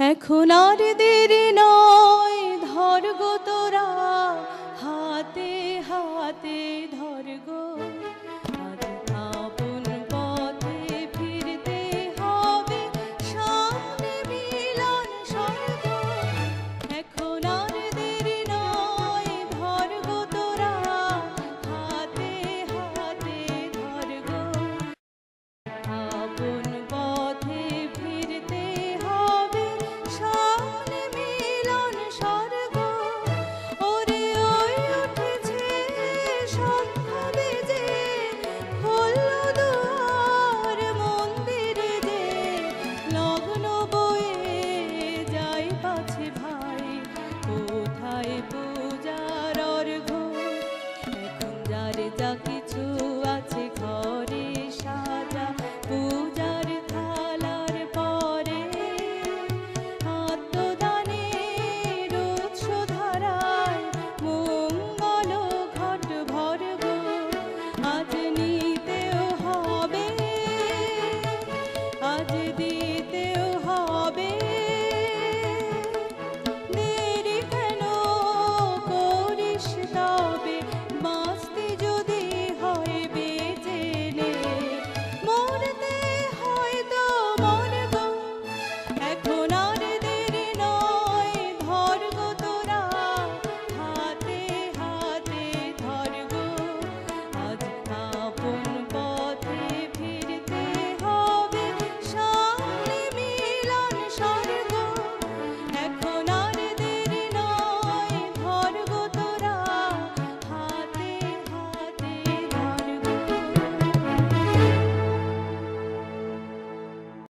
এখন আর দেরি নয় ধর তোরা হাতে হাতে। बात